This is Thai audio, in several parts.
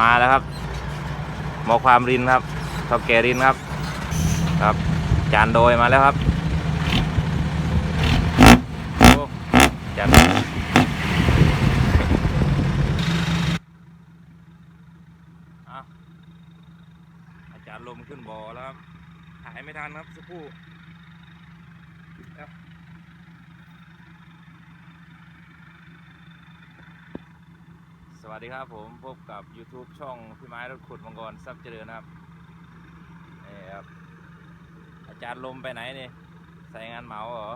มาแล้วครับ หมอความรินครับเท่าแก่รินครับ ครับ จานโดยมาแล้วครับโอ้จานอาจารย์ลมขึ้นบ่อแล้วครับถ่ายไม่ทันครับสักครู่ครับ สวัสดีครับผมพบกับ YouTube ช่องพี่ไม้รถขุดมังกรทรัพย์เจริญนะครับนี่ครับ อาจารย์ลมไปไหนนี่ใส่งานเหมาเหรอ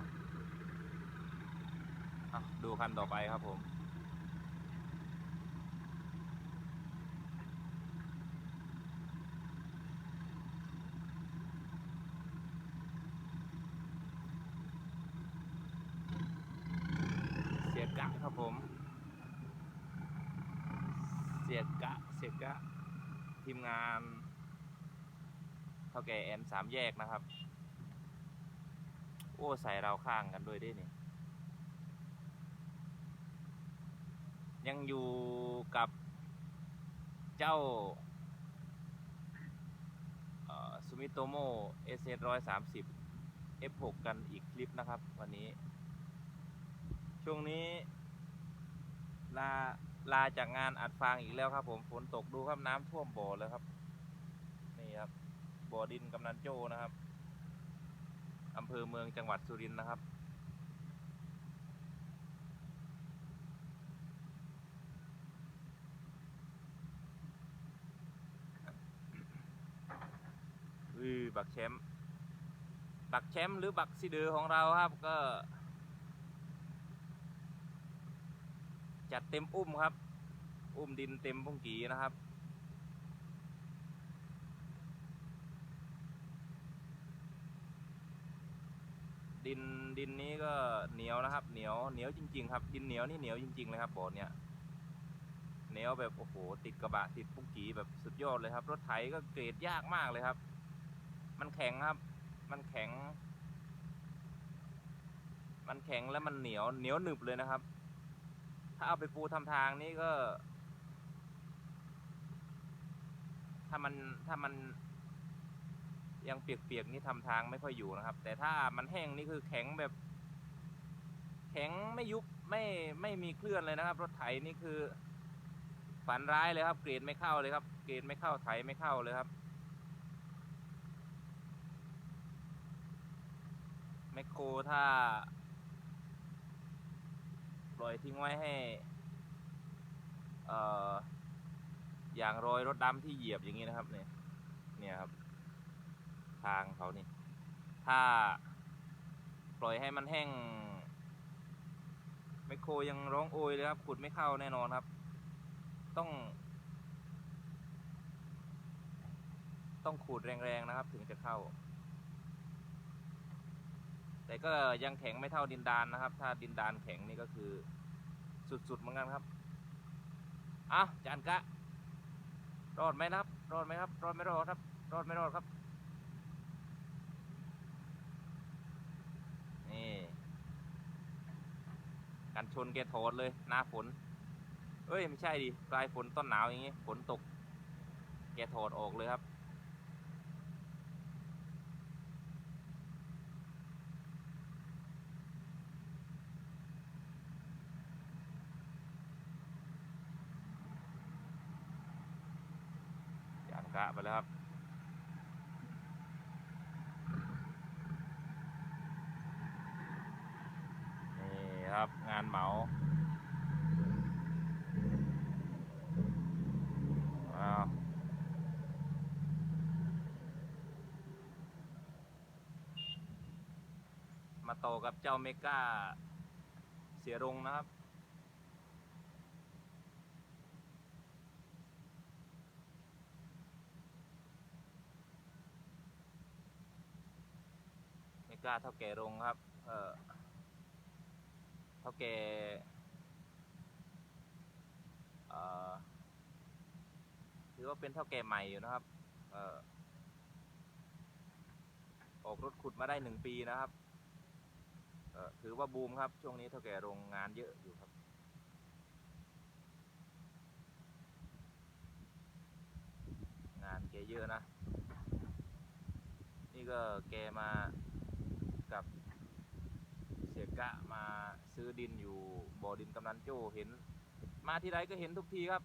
อดูคันต่อไปครับผม เสียกะครับผม เสียกะ เสียกะ ทีมงานเท่าแก่แอนสามแยกนะครับ โอ้ใส่เราข้างกันด้วยด้วยนี่ ยังอยู่กับเจ้าซูมิโตโมเอเซร้อยสามสิบ F6 กันอีกคลิปนะครับ วันนี้ ช่วงนี้ลา ลาจากงานอัดฟางอีกแล้วครับ ผมฝนตกดูครับน้ำท่วมบ่อเลยครับ นี่ครับบ่อดินกำนันโจนะครับอำเภอเมืองจังหวัดสุรินทร์นะครับ อือบักแชมป์บักแชมป์หรือบักซีเดือของเราครับก็ จัดเต็มอุ้มครับ อุ้มดินเต็มพุ่งกีนะครับ ดินดินนี้ก็เหนียวนะครับ เหนียวเหนียวจริง ๆ ครับ ดินเหนียวนี่เหนียวจริงๆเลยครับบ่อเนี่ยเหนียวแบบโอ้โหติดกระบะติดพุ่งกีแบบสุดยอดเลยครับ รถไถก็เกรดยากมากเลยครับ มันแข็งครับ มันแข็ง มันแข็งแล้วมันเหนียวเหนียวหนึบเลยนะครับาเอาไปปูทำทางนี่ก็ ถ้ามันถ้ามันยังเปียกๆนี่ทำทางไม่ค่อยอยู่นะครับ แต่ถ้ามันแห้งนี่คือแข็งแบบ แข็งไม่ยุบไม่ไม่มีเคลื่อนเลยนะครับ รถไถนี่คือ ฝันร้ายเลยครับ เกรดไม่เข้าเลยครับ เกรดไม่เข้าไถไม่เข้าเลยครับแมคโครถ้า ปล่อยทิ้งไว้ให้อออย่างรอยรถดำที่เหยียบอย่างนี้นะครับเนี่ยเนี่ยครับ ทางเขานี่ ถ้าปล่อยให้มันแห้งไมโครยังร้องโอยเลยครับขุดไม่เข้าแน่นอนครับ ต้อง ต้องขูดแรงๆนะครับ ถึงจะเข้า แต่ก็ยังแข็งไม่เท่าดินดานนะครับ ถ้าดินดานแข็งนี่ก็คือสุดๆเหมือนกันครับอะจานกะ รอดไหมนะครับ รอดไหมครับ รอดไม่รอดครับ รอดไม่รอดครับ นี่ กันชนแกถอดเลย หน้าฝน เอ้ย ไม่ใช่ดิ ปลายฝนต้นหนาวอย่างงี้ ฝนตก แกถอดออกเลยครับ กะไปแล้วครับนี่ครับงานเหมาอ้าวมาต่อกับเจ้าเมกาเสียรงนะครับ กล้าเท่าแก่รงครับ เออเท่าแก่เออถือว่าเป็นเท่าแก่ใหม่อยู่นะครับ เออออกรถขุดมาได้หนึ่งปีนะครับ เออถือว่าบูมครับ ช่วงนี้เท่าแก่โรงงานเยอะอยู่ครับแกเยอะนะ นี่ก็แกมา กับเสียกะมาซื้อดินอยู่บ่อดินกำนันโจ้เห็น มาที่ไรก็เห็นทุกทีครับ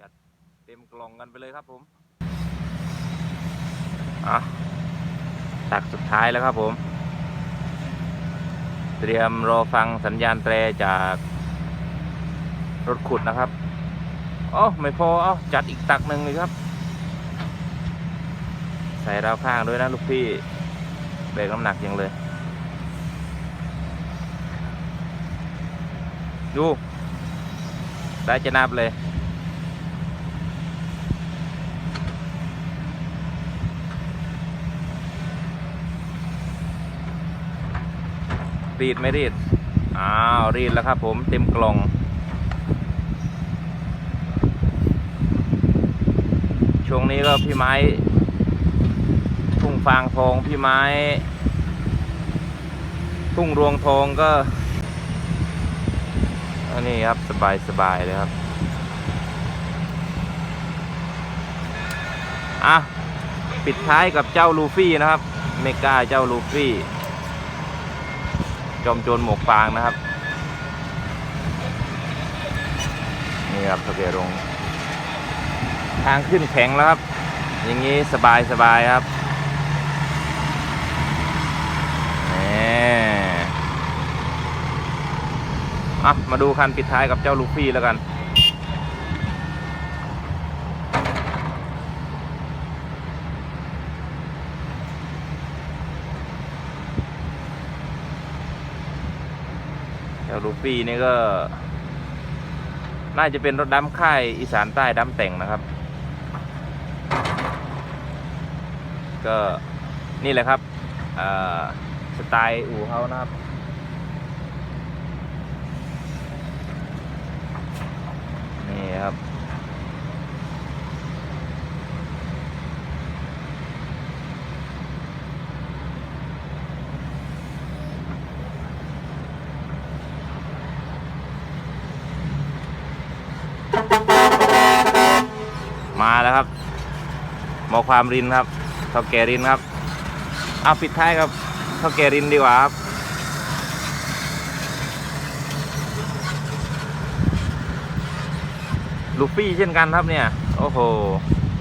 จัดเต็มกล่องกันไปเลยครับผมอะตักสุดท้ายแล้วครับผม เตรียมรอฟังสัญญาณแตรจากรถขุดนะครับอ๋อไม่พอเอาจัดอีกตักหนึ่งเลยครับ ใส่ราวข้างด้วยนะลูกพี่แบรกน้ำหนักยังเลย ดู ได้จะนับเลย รีดไม่รีด อ้าว รีดแล้วครับผมเต็มกล่อง ช่วงนี้ก็พี่ไม้ ทุ่งฟางทองพี่ไม้ ทุ่งรวงทองก็อันนี้ครับสบายสบายเลยครับ อะ ปิดท้ายกับเจ้าลูฟี่นะครับ เมกาเจ้าลูฟี่ จอมโจรหมวกฟางนะครับ นี่ครับทะเบียนรงทางขึ้นแข็งแล้วครับ อย่างนี้สบายสบายครับนี่อะมาดูคันปิดท้ายกับเจ้าลูฟี่แล้วกัน รูฟี่นี่ก็ น่าจะเป็นรถดำค่ายอีสานใต้ดำแต่งนะครับ ก็นี่แหละครับสไตล์อู่เขานะครับนี่ครับ มาแล้วครับ หมอความรินครับเท่าแกรินครับเอาปิดท้ายครับเท่าแกรินดีกว่าครับลูฟี่เช่นกันครับเนี่ย โอ้โห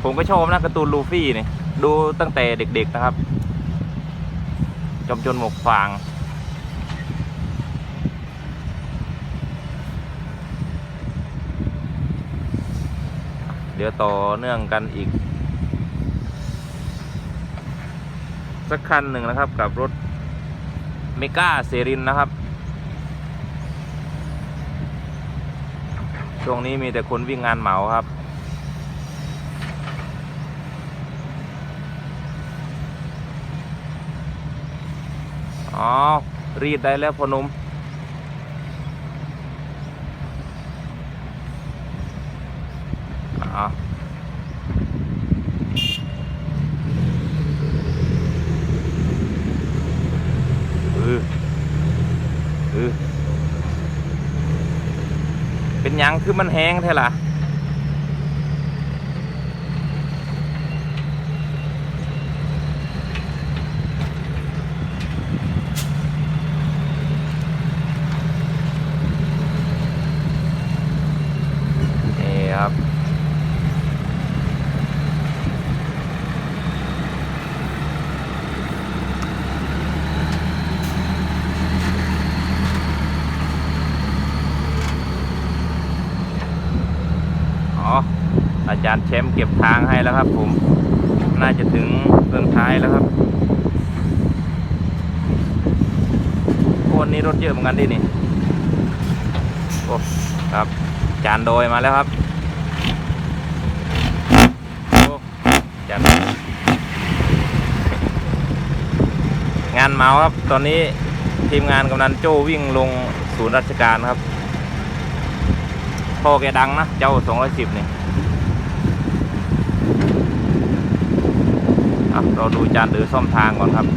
ผมก็ชอบนะการ์ตูนลูฟี่นี่ดูตั้งแต่เด็กๆนะครับจอมจนหมวกฟาง เดี๋ยวต่อเนื่องกันอีก สักคันหนึ่งนะครับกับรถเมกาเซรินนะครับ ช่วงนี้มีแต่คนวิ่งงานเหมาครับ อ๋อ รีดได้แล้วพอนุ่ม อ๋อ เออเออ เป็นยังคือมันแห้งแท้ล่ะ นี่ครับ อ๋ออาจารย์แชมป์เก็บทางให้แล้วครับ ผม น่าจะถึงเบื้องท้ายแล้วครับโอ้วันนี้รถเยอะเหมือนกันดินี่โอ้ครับ จานโดยมาแล้วครับโอ้จานงานเมาครับ ตอนนี้ทีมงานกำนันโจ้วิ่งลงศูนย์ราชการครับ พ่อแกดังนะ เจ้าสองร้อยสิบนี่เราดูจานหรือซ่อมทางก่อนครับ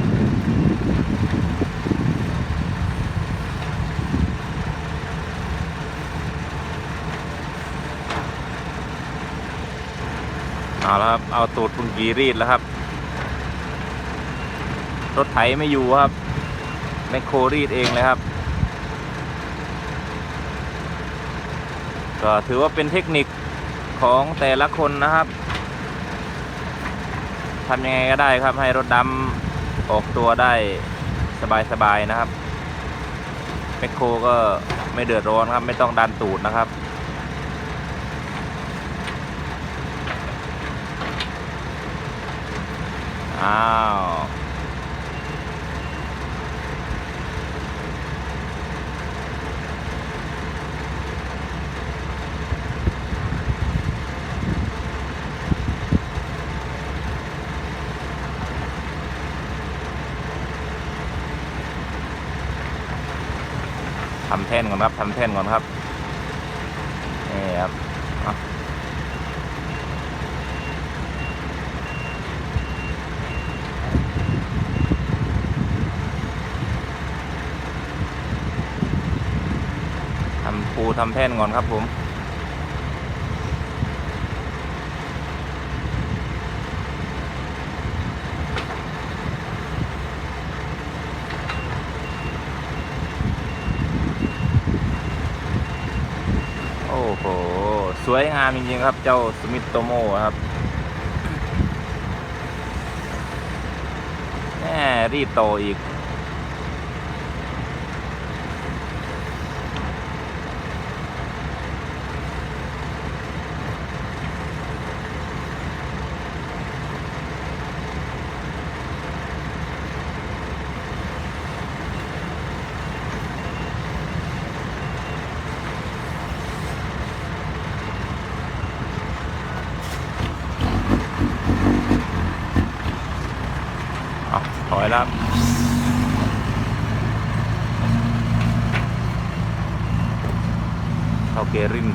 เอาแล้วครับเอาตูดคุณกีรีดแล้วครับ รถไถไม่อยู่ครับแมคโครรีดเองเลยครับ ก็ถือว่าเป็นเทคนิคของแต่ละคนนะครับทำยังไงก็ได้ครับให้รถดำออกตัวได้สบายๆนะครับแมคโครก็ไม่เดือดร้อนครับ ไม่ต้องดันตูดนะครับ อ้าว ทำแท่นก่อนครับทำแท่นก่อนครับนี่ครับทำปูทำแท่นก่อนครับผม โอ้โห สวยงามจริงๆครับ เจ้าสมิ t โตโมครับแหมรีบโตอีก ถอยแล้วเข้าเกรริน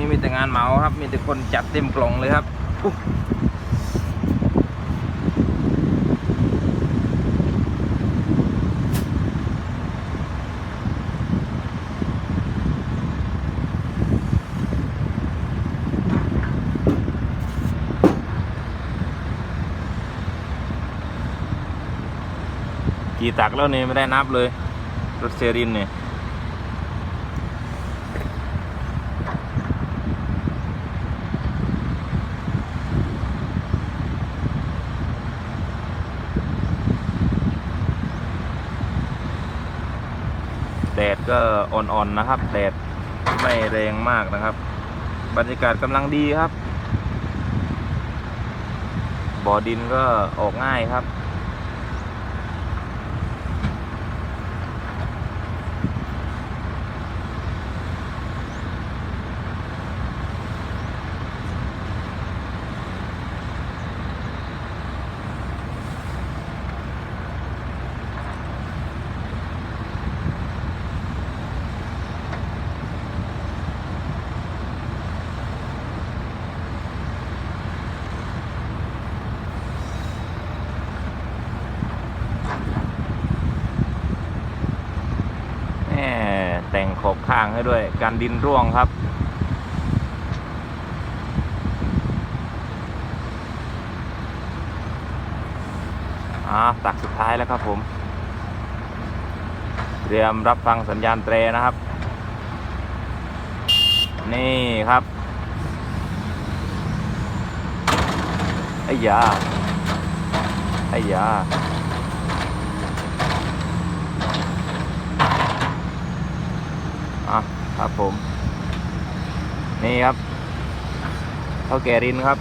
นี้มีแต่งานเหมาครับ มีแต่คนจัดเต็มกล่องเลยครับกี่ตักแล้วเนี่ยไม่ได้นับเลย รถเซรินเนี่ย ก็อ่อนๆนะครับ แดดไม่แรงมากนะครับ บรรยากาศกำลังดีครับ บ่อดินก็ออกง่ายครับ แหม่แต่ง ข้างให้ด้วยการดินร่วงครับ อ่าตักสุดท้ายแล้วครับผม เตรียมรับฟังสัญญาณเตรนะครับ นี่ครับไอ้ยาไอ้ยา อะ ครับผม นี่ครับเท่าแก่รินครับ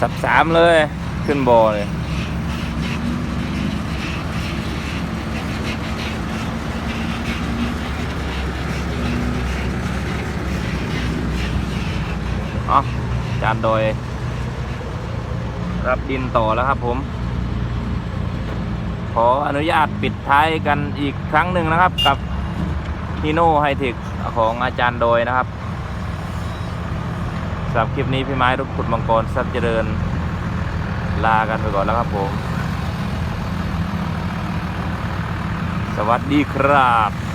สับสามเลย ขึ้นบอเลยอ๋อจานโดย รับดินต่อแล้วครับผม ขออนุญาตปิดท้ายกันอีกครั้งหนึ่งนะครับ กับฮีโน่ไฮเทคของอาจารย์โดยนะครับสำหรับคลิปนี้พี่ไม้รุกขุดมังกรทรัพย์เจริญ ลากันไปก่อนแล้วครับผม สวัสดีครับ